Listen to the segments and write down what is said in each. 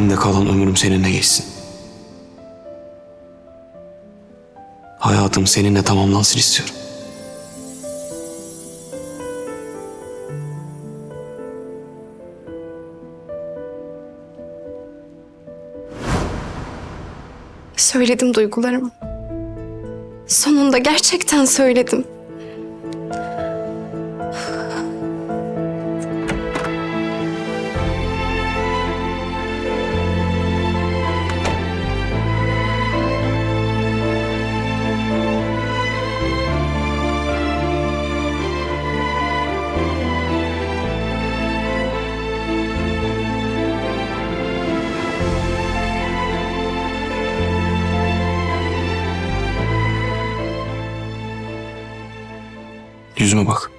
Ben de kalan ömrüm seninle geçsin. Hayatım seninle tamamlansın istiyorum. Söyledim duygularımı. Sonunda gerçekten söyledim. Yüzüme bak.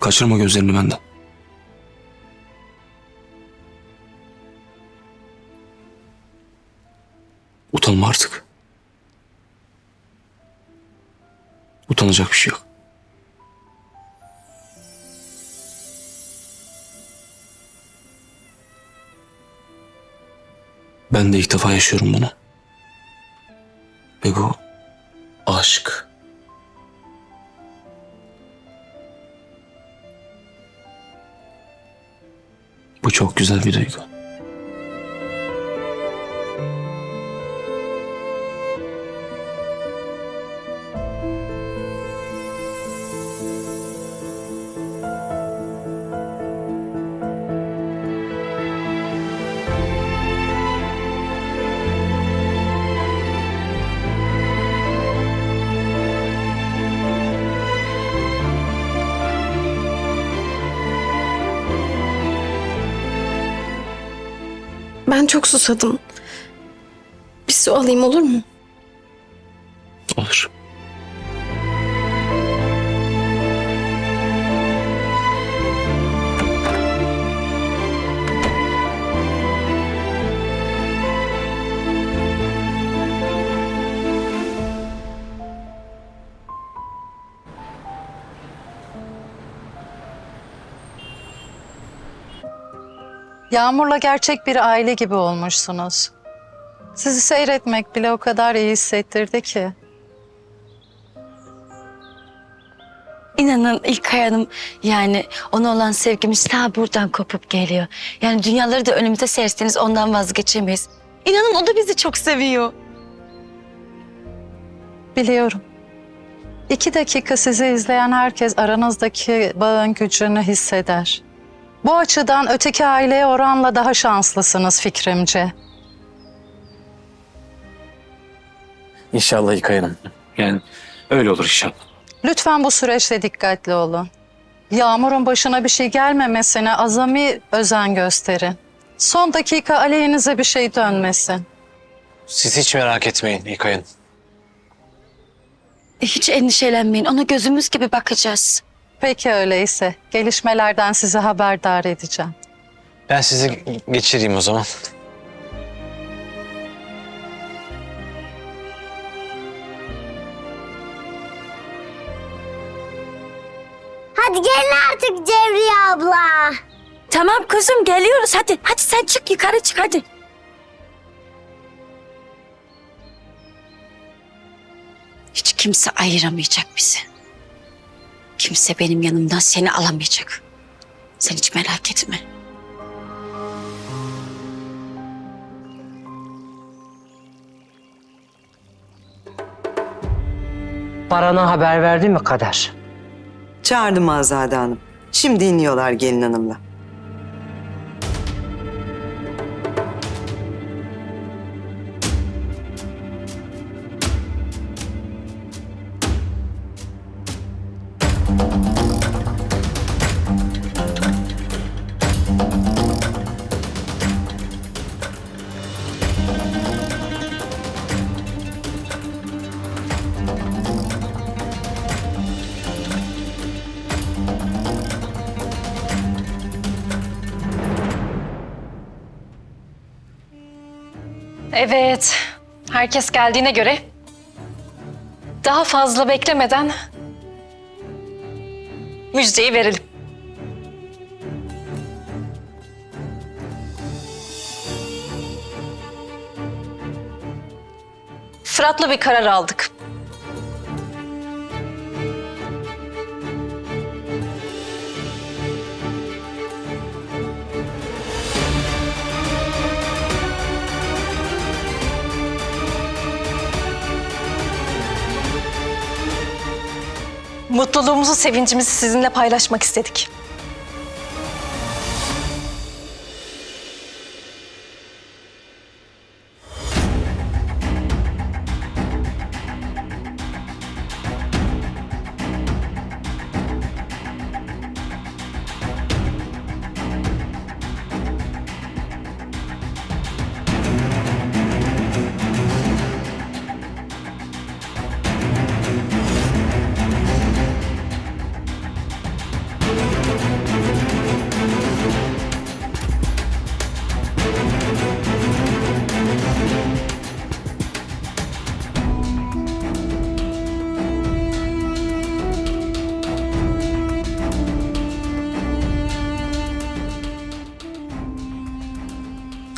Kaçırma gözlerini benden. Utanma artık. Utanacak bir şey yok. Ben de ilk defa yaşıyorum bunu. Ve bu aşk. Çok güzel bir duygu. Ben çok susadım. Bir su alayım olur mu? Olur. Yağmur'la gerçek bir aile gibi olmuşsunuz. Sizi seyretmek bile o kadar iyi hissettirdi ki. İnanın İlkay Hanım yani ona olan sevgimiz ta buradan kopup geliyor. Yani dünyaları da önümüze serseniz ondan vazgeçemeyiz. İnanın o da bizi çok seviyor. Biliyorum. İki dakika sizi izleyen herkes aranızdaki bağın gücünü hisseder. Bu açıdan öteki aileye oranla daha şanslısınız fikrimce. İnşallah yıkayalım. Yani öyle olur inşallah. Lütfen bu süreçte dikkatli olun. Yağmur'un başına bir şey gelmemesine azami özen gösterin. Son dakika aleyhinize bir şey dönmesin. Siz hiç merak etmeyin İlkay'ın. Hiç endişelenmeyin ona gözümüz gibi bakacağız. Peki öyleyse. Gelişmelerden sizi haberdar edeceğim. Ben sizi geçireyim o zaman. Hadi gelin artık Cevriye abla. Tamam kızım geliyoruz hadi. Hadi sen çık yukarı çık hadi. Hiç kimse ayıramayacak bizi. Kimse benim yanımdan seni alamayacak. Sen hiç merak etme. Baran'a haber verdi mi Kader? Çağırdım Azade Hanım. Şimdi iniyorlar gelin hanımla. Evet. Herkes geldiğine göre daha fazla beklemeden müjdeyi verelim. Fırat'la bir karar aldık. Mutluluğumuzu, sevincimizi sizinle paylaşmak istedik.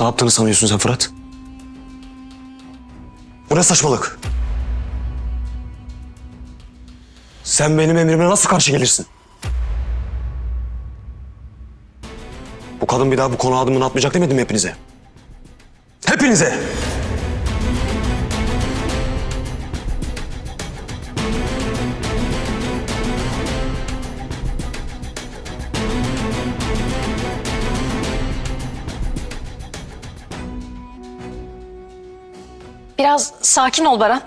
Ne yaptığını sanıyorsun sen Fırat? Bu ne saçmalık? Sen benim emrime nasıl karşı gelirsin? Bu kadın bir daha bu konu adımını atmayacak demedim mi hepinize? Hepinize! Biraz sakin ol Baran.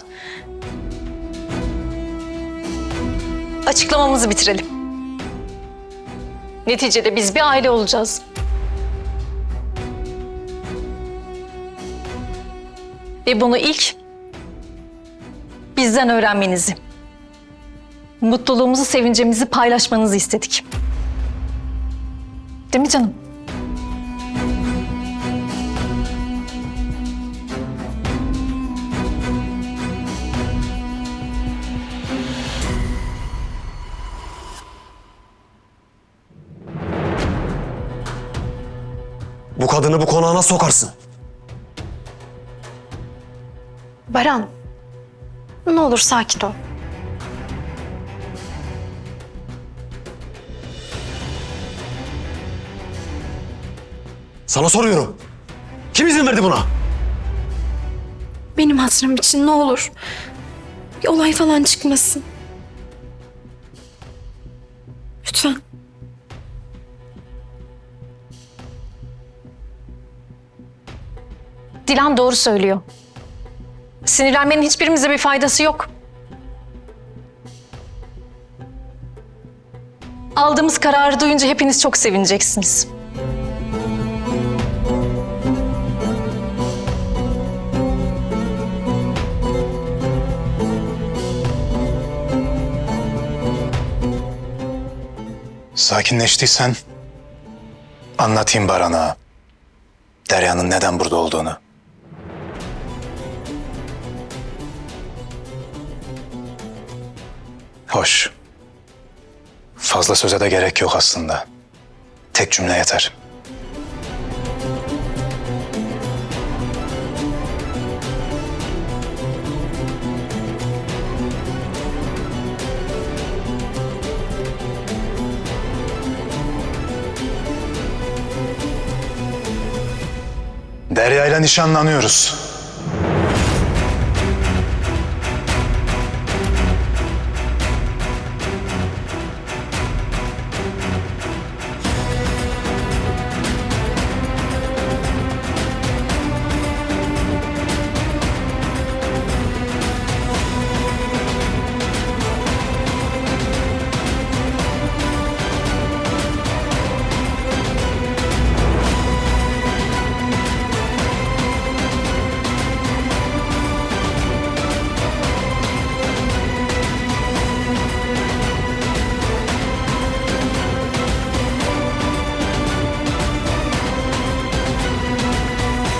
Açıklamamızı bitirelim. Neticede biz bir aile olacağız. Ve bunu ilk bizden öğrenmenizi, mutluluğumuzu, sevincimizi paylaşmanızı istedik. Değil mi canım? Kadını bu konağa nasıl sokarsın? Baran. Ne olur sakin ol. Sana soruyorum. Kim izin verdi buna? Benim hatırım için ne olur. Bir olay falan çıkmasın. Lütfen. Dilan doğru söylüyor. Sinirlenmenin hiçbirimize bir faydası yok. Aldığımız kararı duyunca hepiniz çok sevineceksiniz. Sakinleştiysen anlatayım Baran'a. Derya'nın neden burada olduğunu. Hoş. Fazla söze de gerek yok aslında. Tek cümle yeter. Derya ile nişanlanıyoruz.